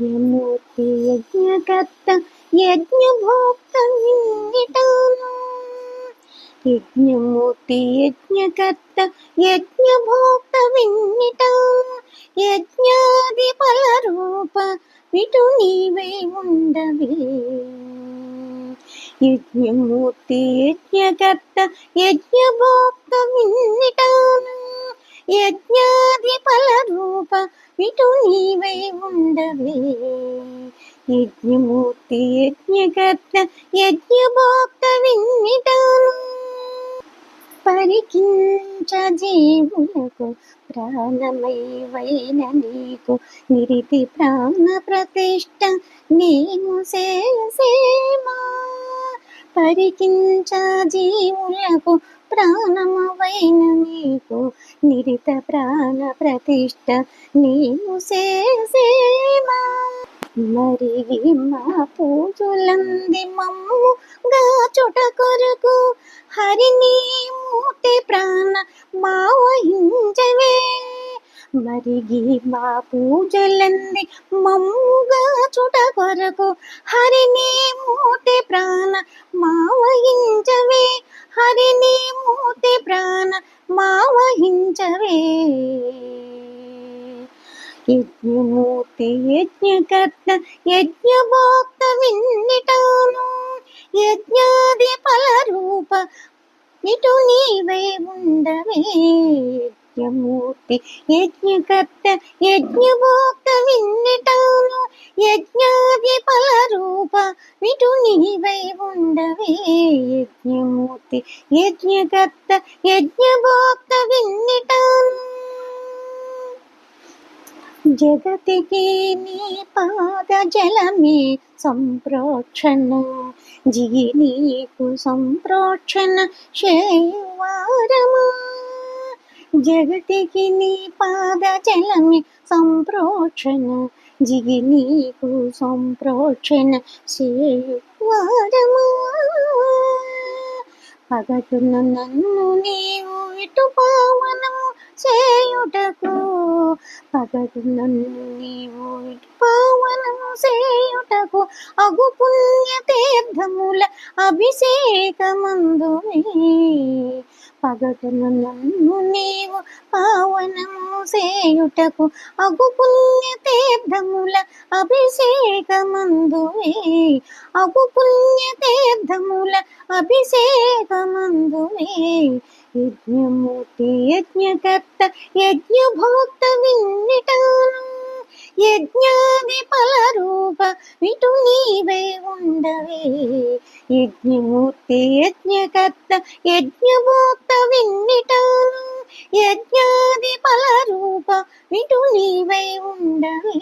యజ్ఞమూర్తి యజ్ఞకర్త యజ్ఞభోక్త విన్నిటాను యజ్ఞమూర్తి యజ్ఞకర్త యజ్ఞభోక్త విన్నిటాను యజ్ఞాది ఫల రూప విటు నీవే ఉండవే యజ్ఞమూర్తి యజ్ఞకర్త యజ్ఞభోక్త విన్నిటాను యజ్ఞాది ఫల రూప విటు నీవై ఉండవే యజ్ఞమూర్తి యజ్ఞకర్త యజ్ఞభోక్త విన్నిటను పరికించ జీవులకు ప్రాణమైవైన నీకు నిరితి ప్రాణ ప్రతిష్ట నేను సేమా పరికించ జీవులకు ప్రాణమవైన నీకు నిరిత ప్రాణ ప్రతిష్ట నీవు సేమా మరిగి మా పూజలంది మమ్ము గాచుట కొరకు హరిని మూతి ప్రాణ మావహించవే. మరిగి మా పూజలంది మమ్ముగా చుట కొరకు. హరిని మూటి ప్రాణ మావహించవే. హరిని మూటి ప్రాణ మావహించవే. యజ్ఞమూర్తి యజ్ఞకర్త యజ్ఞభోక్త విన్నిటాను. యజ్ఞాది ఫల రూప ఇటు నీవే ఉండవే. యజ్ఞమూర్తి యజ్ఞకర్త యజ్ఞభోక్త విన్నటను యజ్ఞాది ఫల రూప విటు నీవై ఉండవే యజ్ఞమూర్తి యజ్ఞకర్త యజ్ఞభోక్త విన్నటను జగతికి నీ పాద జలమే సంప్రోక్షణ జీ నీకు సంప్రోక్షణ శేవారమా జగతికి నీ పాద జలమే సంప్రోక్షణ జిగి నీకు సంప్రోక్షణ శేవారమా పగటున నన్ను నీవు ఇటు పావనము చేయుటకు పగటు నన్ను నీవు ఇటు పావనము చేయుటకు అగు పుణ్య తీర్థముల అభిషేకమందువే. పగటున నన్ను నీవు పావనము సేయుటకు అగు పుణ్య తీర్థముల అభిషేకమందువే. అగు పుణ్య తీర్థముల అభిషేకమందువే. యజ్ఞమూర్తి యజ్ఞకర్త యజ్ఞభోక్త విన్నిటాను. యజ్ఞాది ఫల రూప విటు నీవే ఉండవే. యజ్ఞమూర్తి యజ్ఞకర్త యజ్ఞమూర్త విన్నిటాను యజ్ఞాది ఫల రూప విటు నీవై ఉండవే.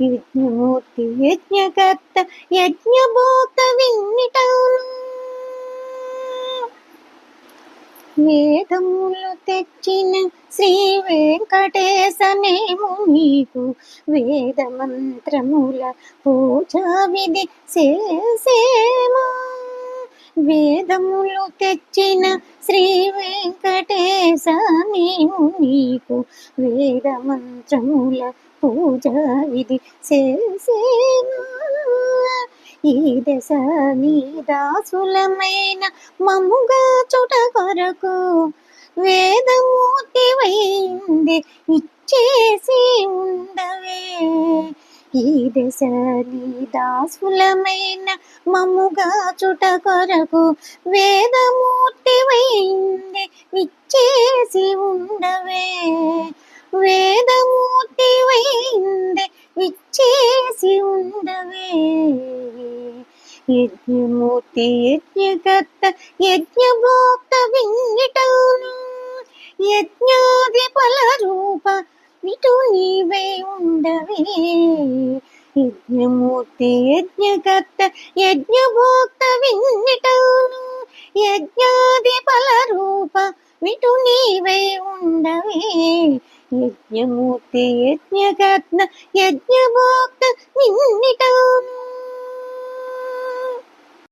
యజ్ఞమూర్తి యజ్ఞకర్త యజ్ఞభూత విన్నిటాను వేదములు తెచ్చిన శ్రీ వెంకటేశనేము నీకు వేద మంత్రముల పూజా విధి చేసేమా? వేదములు తెచ్చిన శ్రీ వెంకటేశ నీకు వేద మంత్రముల పూజా విధి సేసేమా ఈ దశ నీ దాసులమైన మమ్ముగా చుట కొరకు వేదమూర్తివైంది ఇచ్చేసి ఉండవే. ఈ దశ నీ దాసులమైన మమ్ముగా చుట కొరకు వేదమూర్తివైంది ఇచ్చేసి ఉండవే. వేదమూర్తివైంది ఇచ్చేసి ఉండవే. యజ్ఞమూర్తి యజ్ఞకర్త యజ్ఞభోక్త విన్నిటాను యజ్ఞాది ఫల రూప విటు నీవే ఉండవే. యజ్ఞమూర్తి యజ్ఞకర్త యజ్ఞభోక్త విన్నిటాను యజ్ఞాది ఫల రూప విటు నీవే ఉండవే. యజ్ఞమూర్తి యజ్ఞకర్త యజ్ఞభోక్త నిన్నిటౌను